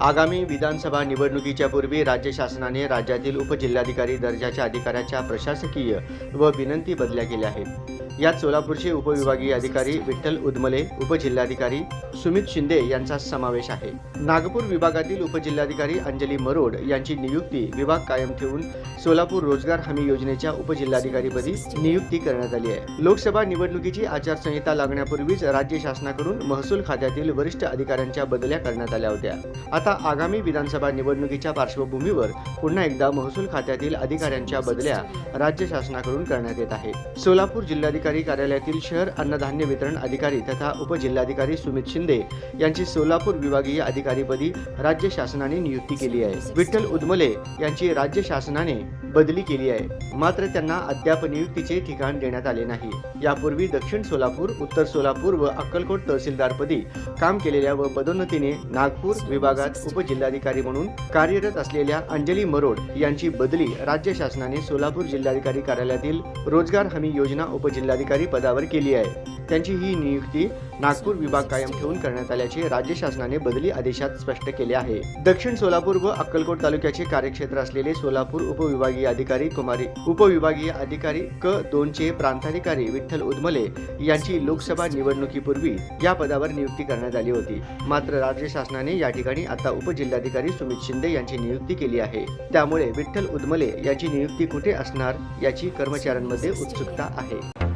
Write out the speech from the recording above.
आगामी विधानसभा निवडणुकीच्या पूर्वी राज्य शासनाने राज्यातील उपजिल्हाधिकारी दर्जाच्या अधिकाऱ्याच्या प्रशासकीय व विनंती बदल्या केल्या आहेत. यात सोलापूरचे उपविभागीय अधिकारी विठ्ठल उदमले उपजिल्हाधिकारी सुमित शिंदे यांचा समावेश आहे. नागपूर विभागातील उपजिल्हाधिकारी अंजली मरोड यांची नियुक्ती विभाग कायम ठेवून सोलापूर रोजगार हमी योजनेच्या उपजिल्हाधिकारीपदी नियुक्ती करण्यात आली आहे. लोकसभा निवडणुकीची आचारसंहिता लागण्यापूर्वीच राज्य शासनाकडून महसूल खात्यातील वरिष्ठ अधिकाऱ्यांच्या बदल्या करण्यात आल्या होत्या. आता आगामी विधानसभा निवडणुकीच्या पार्श्वभूमीवर पुन्हा एकदा महसूल खात्यातील अधिकाऱ्यांच्या बदल्या राज्य शासनाकडून करण्यात येत आहे. सोलापूर जिल्हाधिकारी कार्यालयातील शहर अन्नधान्य वितरण अधिकारी तथा उपजिल्हाधिकारी सुमित शिंदे यांची सोलापूर विभागीय अधिकारीपदी राज्य शासनाने नियुक्ती केली आहे. विठ्ठल उदमले यांची राज्य शासनाने बदली केली आहे. मात्र त्यांना अद्याप नियुक्तीचे ठिकाण देण्यात आले नाही. यापूर्वी दक्षिण सोलापूर उत्तर सोलापूर व अक्कलकोट तहसीलदारपदी काम केलेल्या व पदोन्नतीने नागपूर विभागात उपजिल्हाधिकारी म्हणून कार्यरत असलेल्या अंजली मरोड यांची बदली राज्य शासनाने सोलापूर जिल्हाधिकारी कार्यालयातील रोजगार हमी योजना उपजिल्हाधिकारी पदावर केली आहे. त्यांची ही नियुक्ती नागपूर विभाग कायम ठेवून करण्यात आल्याचे राज्य शासनाने बदली आदेशात स्पष्ट केले आहे. दक्षिण सोलापूर व अक्कलकोट तालुक्याचे कार्यक्षेत्र असलेले सोलापूर उपविभागीय अधिकारी कुमारी उपविभागीय अधिकारी क दोनचे प्रांताधिकारी विठ्ठल उदमले यांची लोकसभा निवडणुकीपूर्वी या पदावर नियुक्ती करण्यात आली होती. मात्र राज्य शासनाने या ठिकाणी आता उपजिल्हाधिकारी सुमित शिंदे यांची नियुक्ती केली आहे. त्यामुळे विठ्ठल उदमले यांची नियुक्ती कुठे असणार याची कर्मचाऱ्यांमध्ये उत्सुकता आहे.